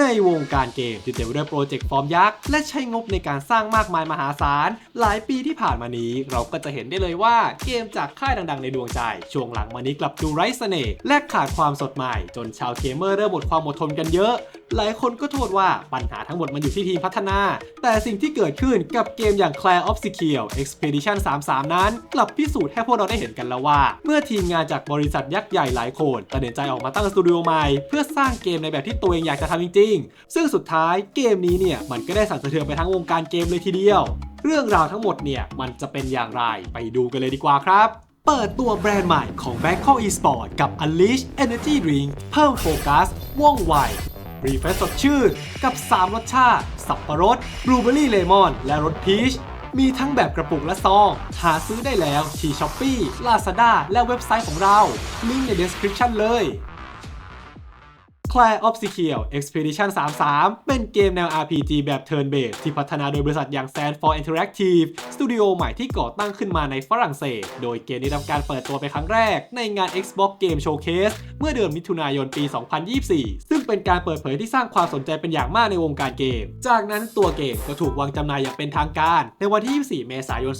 ในวงการเกมที่เต็มด้วยโปรเจกต์ฟอร์มยักษ์และใช้งบในการสร้างมากมายมหาศาล หลายปีที่ผ่านมานี้ เราก็จะเห็นได้เลยว่าเกมจากค่ายดังๆ ในดวงใจ ช่วงหลังมานี้กลับดูไร้เสน่ห์และขาดความสดใหม่ จนชาวเกมเมอร์เริ่มหมดความอดทนกันเยอะหลายคนก็โทษว่าปัญหาทั้งหมดมันอยู่ที่ทีมพัฒนา แต่สิ่งที่เกิดขึ้นกับเกมอย่าง Clair of s e c u r e Expedition 33 นั้น กลับพิสูจน์ให้พวกเราได้เห็นกันแล้วว่า เมื่อทีมงานจากบริษัทยักษ์ใหญ่หลายคนตัดสินใจออกมาตั้งสตูดิโอใหม่ เพื่อสร้างเกมในแบบที่ตัวเองอยากจะทำจริงๆ ซึ่งสุดท้ายเกมนี้เนี่ยมันก็ได้สั่นสะเทือนไปทั้งวงการเกมเลยทีเดียว เรื่องราวทั้งหมดเนี่ยมันจะเป็นอย่างไรไปดูกันเลยดีกว่าครับเปิดตัวแบรนด์ใหม่ของ Bangkok Esport กับ Unleash Energy Drink เพิ่มโฟกัสว่องไว รีเฟรชสดชื่น กับ 3 รสชาติ สับปะรดบลูเบอรี่เลมอน และรสพีช มีทั้งแบบกระปุกและซอง หาซื้อได้แล้วที่ช้อปปี้ลาซาด้าและเว็บไซต์ของเรา ลิงก์ในเดสคริปชันเลย Clair of s e c u r e Expedition 33 เป็นเกมแนว RPG แบบ Turn Based ที่พัฒนาโดยบริษัทอย่าง Sandford Interactive สตูดิโอใหม่ที่ก่อตั้งขึ้นมาในฝรั่งเศส โดยเกมนี้ทำการเปิดตัวไปครั้งแรกในงาน Xbox Game Showcase เมื่อเดือนมิถุนายนปี 2024 ซึ่งเป็นการเปิดเผยที่สร้างความสนใจเป็นอย่างมากในวงการเกม จากนั้นตัวเกมก็ถูกวางจำหน่ายอย่างเป็นทางการ ในวันที่ 24 เมษายน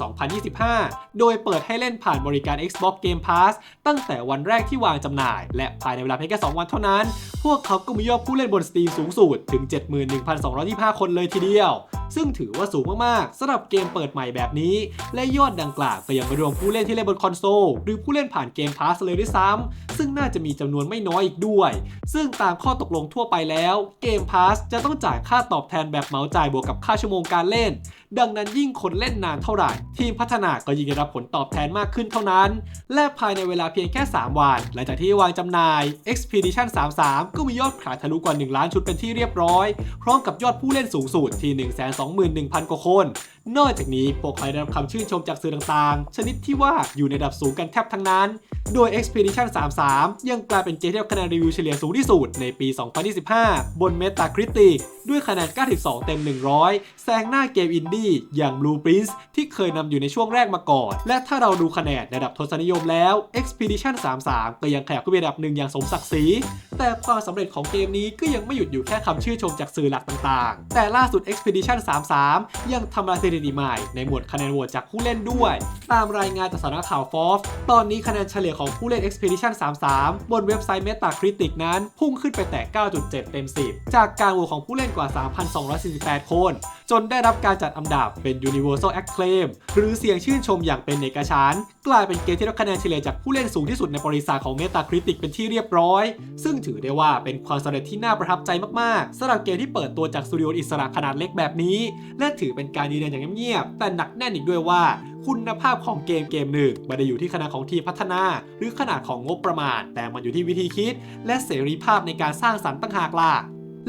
2025 โดยเปิดให้เล่นผ่านบริการ Xbox Game Pass ตั้งแต่วันแรกที่วางจำหน่าย และภายในเวลาเพียงแค่ 2 วันเท่านั้น พวกเขาก็มียอดผู้เล่นบนสตรีมสูงสุดถึง 71,225 คนเลยทีเดียวซึ่งถือว่าสูงมากๆสำหรับเกมเปิดใหม่แบบนี้ และยอดดังกล่าวก็ยังไม่รวมผู้เล่นที่เล่นบนคอนโซลหรือผู้เล่นผ่านเกมพาสเลยด้วยซ้ำซึ่งน่าจะมีจำนวนไม่น้อยอีกด้วย ซึ่งตามข้อตกลงทั่วไปแล้วเกมพาสจะต้องจ่ายค่าตอบแทนแบบเหมาจ่ายบวกกับค่าชั่วโมงการเล่น ดังนั้นยิ่งคนเล่นนานเท่าไหร่ ทีมพัฒนาก็ยิ่งได้รับผลตอบแทนมากขึ้นเท่านั้น และภายในเวลาเพียงแค่ 3 วัน หลังจากที่วางจำหน่าย Expedition 33 ก็มียอดขายทะลุกว่า 1 ล้านชุดเป็นที่เรียบร้อย พร้อมกับยอดผู้เล่นสูงสุดที่21,000 กว่าคน นอกจากนี้พวกเขาได้รับคำชื่นชมจากสื่อต่างๆ ชนิดที่ว่าอยู่ในระดับสูงกันแทบทั้งนั้น โดย Expedition 33 ยังกลายเป็นเกมที่ได้คะแนนรีวิวเฉลี่ยสูงที่สุดในปี 2025 บน Metacritic ด้วยคะแนน 92 เต็ม 100 แซงหน้าเกมอินดี้อย่าง Blue Prince ที่เคยนำอยู่ในช่วงแรกมาก่อน และถ้าเราดูคะแนนในระดับทศนิยมแล้ว Expedition 33 ก็ยังขยับขึ้นเป็นอันดับหนึ่งอย่างสมศักดิ์ศรีแต่ความสำเร็จของเกมนี้ก็ยังไม่หยุดอยู่แค่คำชื่นชมจากสื่อหลักต่างๆ แต่ล่าสุด Expedition 33 ยังทำลายสถิติใหม่ในหมวดคะแนนโหวตจากผู้เล่นด้วย ตามรายงานจากสำนักข่าว Forbes ตอนนี้คะแนนเฉลี่ยของผู้เล่น Expedition 33 บนเว็บไซต์ Metacritic นั้น พุ่งขึ้นไปแต่ 9.7 เต็ม 10 จากการโหวตของผู้เล่นกว่า 3,248 คน จนได้รับการจัดอันดับเป็น Universal Acclaim หรือเสียงชื่นชมอย่างเป็นเอกฉันท์กลายเป็นเกมที่รับคะแนนเฉลี่ยจากผู้เล่นสูงที่สุดในบริษัทของ Metacritic เป็นที่เรียบร้อย ซึ่งถือได้ว่าเป็นความสำเร็จที่น่าประทับใจมากๆสำหรับเกมที่เปิดตัวจากสตูดิโออิสระขนาดเล็กแบบนี้ และถือเป็นการยืนยันอย่างเงียบๆแต่หนักแน่นอีกด้วยว่า คุณภาพของเกมเกมหนึ่งไม่ได้อยู่ที่ขนาดของทีมพัฒนา หรือขนาดของงบประมาณ แต่มันอยู่ที่วิธีคิด และเสรีภาพในการสร้างสรรค์ตั้งหากล่ะ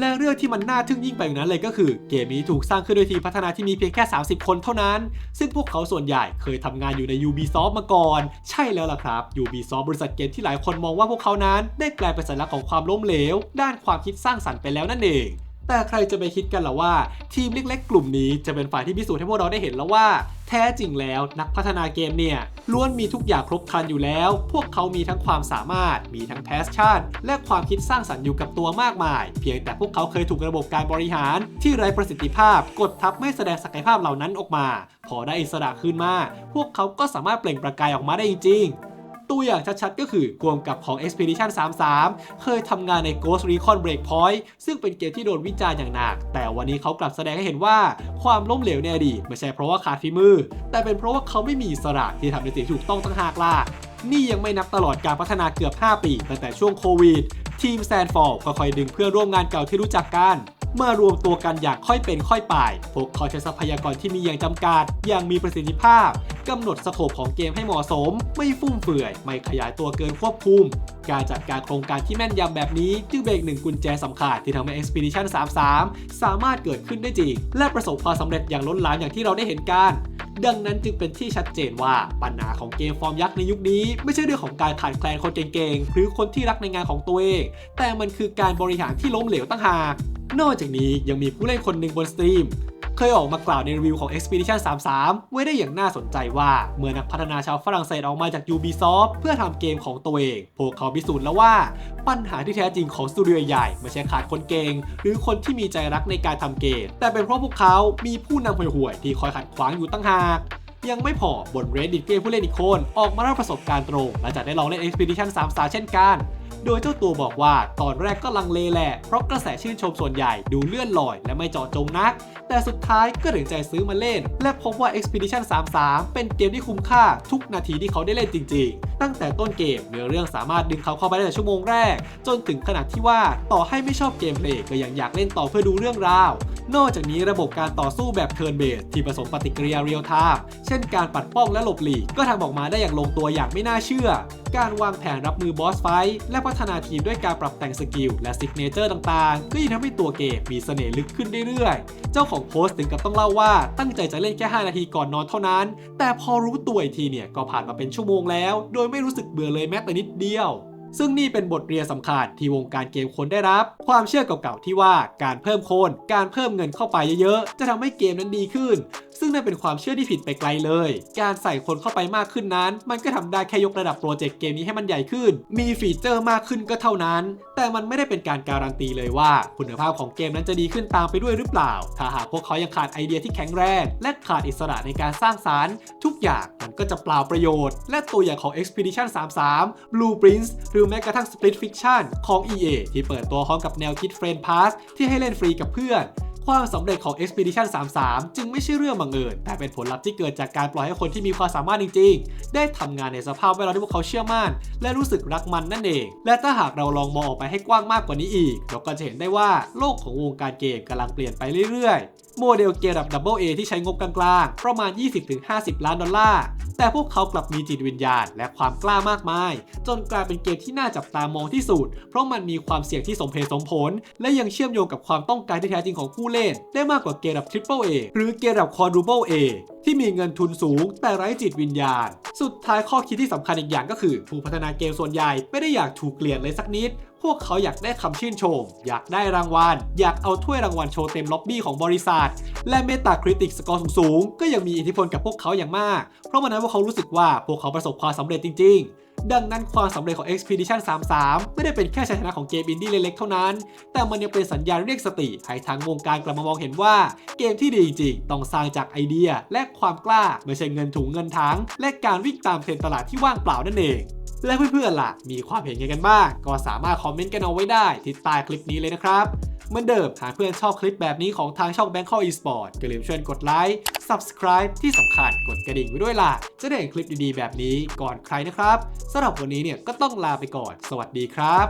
และเรื่องที่มันน่าทึ่งยิ่งไปกว่านั้นเลยก็คือ เกมนี้ถูกสร้างขึ้นโดยทีมพัฒนาที่มีเพียงแค่ 30 คนเท่านั้น ซึ่งพวกเขาส่วนใหญ่เคยทำงานอยู่ใน Ubisoft มาก่อน ใช่แล้วล่ะครับ Ubisoft บริษัทเกมที่หลายคนมองว่าพวกเขานั้น ได้กลายเป็นสัญลักษณ์ของความล้มเหลว ด้านความคิดสร้างสรรค์ไปแล้วนั่นเอง แต่ใครจะไปคิดกันล่ะว่า ทีมเล็กๆ กลุ่มนี้จะเป็นฝ่ายที่พิสูจน์ให้พวกเราได้เห็นแล้วว่า แท้จริงแล้วนักพัฒนาเกมเนี่ยล้วนมีทุกอย่างครบครันอยู่แล้ว พวกเขามีทั้งความสามารถ มีทั้งแพชชั่น และความคิดสร้างสรรค์อยู่กับตัวมากมาย เพียงแต่พวกเขาเคยถูกระบบการบริหาร ที่ไร้ประสิทธิภาพ กดทับไม่แสดงศักยภาพเหล่านั้นออกมา พอได้อิสระขึ้นมา พวกเขาก็สามารถเปล่งประกายออกมาได้จริง ตัวอย่างชัดๆ ก็คือกวมกับของ Expedition 33 เคยทำงานใน Ghost Recon Breakpoint ซึ่งเป็นเกมที่โดนวิจารณ์อย่างหนัก แต่วันนี้เขากลับแสดงให้เห็นว่าความล้มเหลวในอดีตไม่ใช่เพราะว่าขาดฝีมือ แต่เป็นเพราะว่าเขาไม่มีสระที่ทำในสิ่งที่ถูกต้องตั้งหากล่ะนี่ยังไม่นับตลอดการพัฒนาเกือบ 5 ปีตั้งแต่ช่วงโควิด ทีมแซนฟอร์ก็คอยๆดึงเพื่อนร่วมงานเก่าที่รู้จักกัน มารวมตัวกันอย่างค่อยเป็นค่อยไป พวกเขาใช้ทรัพยากรที่มีอย่างจำกัด อย่างมีประสิทธิภาพกำหนดสโคปของเกมให้เหมาะสม ไม่ฟุ่มเฟือย ไม่ขยายตัวเกินควบคุม การจัดการโครงการที่แม่นยำแบบนี้จึงเป็นหนึ่งกุญแจสำคัญที่ทำให้ Expedition 33 สามารถเกิดขึ้นได้จริง และประสบความสำเร็จอย่างล้นหลามอย่างที่เราได้เห็นกันดังนั้นจึงเป็นที่ชัดเจนว่าปัญหาของเกมฟอร์มยักษ์ในยุคนี้ ไม่ใช่เรื่องของการขาดแคลนคนเก่งๆ หรือคนที่รักในงานของตัวเอง แต่มันคือการบริหารที่ล้มเหลวตั้งหาก นอกจากนี้ยังมีผู้เล่นคนหนึ่งบนสตรีม เคยออกมากล่าวในรีวิวของ Expedition 33 ไว้ได้อย่างน่าสนใจว่า เมื่อนักพัฒนาชาวฝรั่งเศสออกมาจาก Ubisoft เพื่อทำเกมของตัวเอง พวกเขาพิสูจน์แล้วว่า ปัญหาที่แท้จริงของสตูดิโอใหญ่ ไม่ใช่ขาดคนเก่ง หรือคนที่มีใจรักในการทำเกม แต่เป็นเพราะพวกเขามีผู้นำห่วยๆที่คอยขัดขวางอยู่ตั้งหากยังไม่พอบน Reddit เกมผู้เล่นอีกคน ออกมาเล่าประสบการณ์ตรงหลังจากได้ลองเล่น Expedition 3 3 เช่นกัน โดยเจ้าตัวบอกว่าตอนแรกก็ลังเลแหละ เพราะกระแสชื่นชมส่วนใหญ่ดูเลื่อนลอยและไม่เจาะจงนัก แต่สุดท้ายก็ถึงใจซื้อมาเล่น และพบว่า Expedition 33 เป็นเกมที่คุ้มค่าทุกนาทีที่เขาได้เล่นจริง ๆ ตั้งแต่ต้นเกมเนื้อเรื่องสามารถดึงเขาเข้าไปได้ในชั่วโมงแรก จนถึงขนาดที่ว่าต่อให้ไม่ชอบเกมเพลย์ก็ยังอยากเล่นต่อเพื่อดูเรื่องราว นอกจากนี้ระบบการต่อสู้แบบเทิร์นเบสที่ผสมปฏิกิริยาเรียลไทม์เช่นการปัดป้องและหลบหลีกก็ทำออกมาได้อย่างลงตัวอย่างไม่น่าเชื่อ การวางแผนรับมือบอสไฟและพัฒนาทีมด้วยการปรับแต่งสกิลและซิกเนเจอร์ต่างๆ ก็ยิ่งทำให้ตัวเกมมีเสน่ห์ลึกขึ้นเรื่อยๆ เจ้าของโพสต์ถึงกับต้องเล่าว่าตั้งใจจะเล่นแค่ 5 นาทีก่อนนอนเท่านั้น แต่พอรู้ตัวอีกทีเนี่ยก็ผ่านมาเป็นชั่วโมงแล้ว โดยไม่รู้สึกเบื่อเลยแม้แต่นิดเดียวซึ่งนี่เป็นบทเรียนสำคัญที่วงการเกมคนได้รับ ความเชื่อเก่าๆที่ว่าการเพิ่มคน การเพิ่มเงินเข้าไปเยอะๆ จะทำให้เกมนั้นดีขึ้น ซึ่งนั่นเป็นความเชื่อที่ผิดไปไกลเลย การใส่คนเข้าไปมากขึ้นนั้น มันก็ทำได้แค่ยกระดับโปรเจกต์เกมนี้ให้มันใหญ่ขึ้น มีฟีเจอร์มากขึ้นก็เท่านั้น แต่มันไม่ได้เป็นการการันตีเลยว่า คุณภาพของเกมนั้นจะดีขึ้นตามไปด้วยหรือเปล่า ถ้าหากพวกเขายังขาดไอเดียที่แข็งแรง และขาดอิสระในการสร้างสารรค์ ทุกอย่างมันก็จะเปล่าประโยชน์ และตัวอย่างของ Expedition 33 Blueprints หรือแม้กระทั่ง Split Fiction ของ EA ที่เปิดตัวพร้อมกับแนวคิด Friend Pass ที่ให้เล่นฟรีกับเพื่อน ความสำเร็จของ Expedition 33 จึงไม่ใช่เรื่องบังเอิญ แต่เป็นผลลัพธ์ที่เกิดจากการปล่อยให้คนที่มีความสามารถจริง ๆ ได้ทำงานในสภาพแวดล้อมที่พวกเขาเชื่อมั่น และรู้สึกรักมันนั่นเอง และถ้าหากเราลองมองออกไปให้กว้างมากกว่านี้อีก เราก็จะเห็นได้ว่าโลกของวงการเกมกำลังเปลี่ยนไปเรื่อยๆ โมเดลเกมระดับ Double A ที่ใช้งบกลางๆ ประมาณ 20-50 ล้านดอลลาร์ แต่พวกเขากลับมีจิตวิญญาณและความกล้ามากมาย จนกลายเป็นเกมที่น่าจับตามองที่สุด เพราะมันมีความเสี่ยงที่สมเหตุสมผล และยังเชื่อมโยงกับความต้องการที่แท้จริงของผู้เล่น ได้มากกว่าเกมระดับ Triple A หรือเกมระดับ Quadruple A ที่มีเงินทุนสูง แต่ไร้จิตวิญญาณ สุดท้ายข้อคิดที่สำคัญอีกอย่างก็คือ ผู้พัฒนาเกมส่วนใหญ่ไม่ได้อยากถูกเกลียดเลยสักนิด พวกเขาอยากได้คำชื่นชม อยากได้รางวัล อยากเอาถ้วยรางวัลโชว์เต็มล็อบบี้ของบริษัท และเมตาคริติกสกอร์สูงๆก็ยังมีอิทธิพลกับพวกเขาอย่างมาก เพราะมันนั้นว่าเขารู้สึกว่าพวกเขาประสบความสำเร็จจริง ๆ ดังนั้นความสำเร็จของ Expedition 33 ไม่ได้เป็นแค่ชัยชนะของเกมอินดี้เล็กๆเท่านั้น แต่มันยังเป็นสัญญาณเรียกสติ ให้ทางวงการกลับมามองเห็นว่า เกมที่ดีจริงๆ ต้องสร้างจากไอเดียและความกล้า ไม่ใช่เงินถุงเงินถังและการวิ่งตามเทรนตลาดที่ว่างเปล่านั่นเอง และเพื่อนๆล่ะ มีความเห็นยังไงกันบ้าง ก็สามารถคอมเมนต์กันเอาไว้ได้ที่ใต้คลิปนี้เลยนะครับ เหมือนเดิมหากเพื่อนชอบคลิปแบบนี้ของทางช่อง Bangkok Esport อย่าลืมช่วยกดไลค์ Subscribe ที่สำคัญกดกระดิ่งไว้ด้วยล่ะ จะได้เห็นคลิปดีๆแบบนี้ก่อนใครนะครับสำหรับวันนี้เนี่ยก็ต้องลาไปก่อน สวัสดีครับ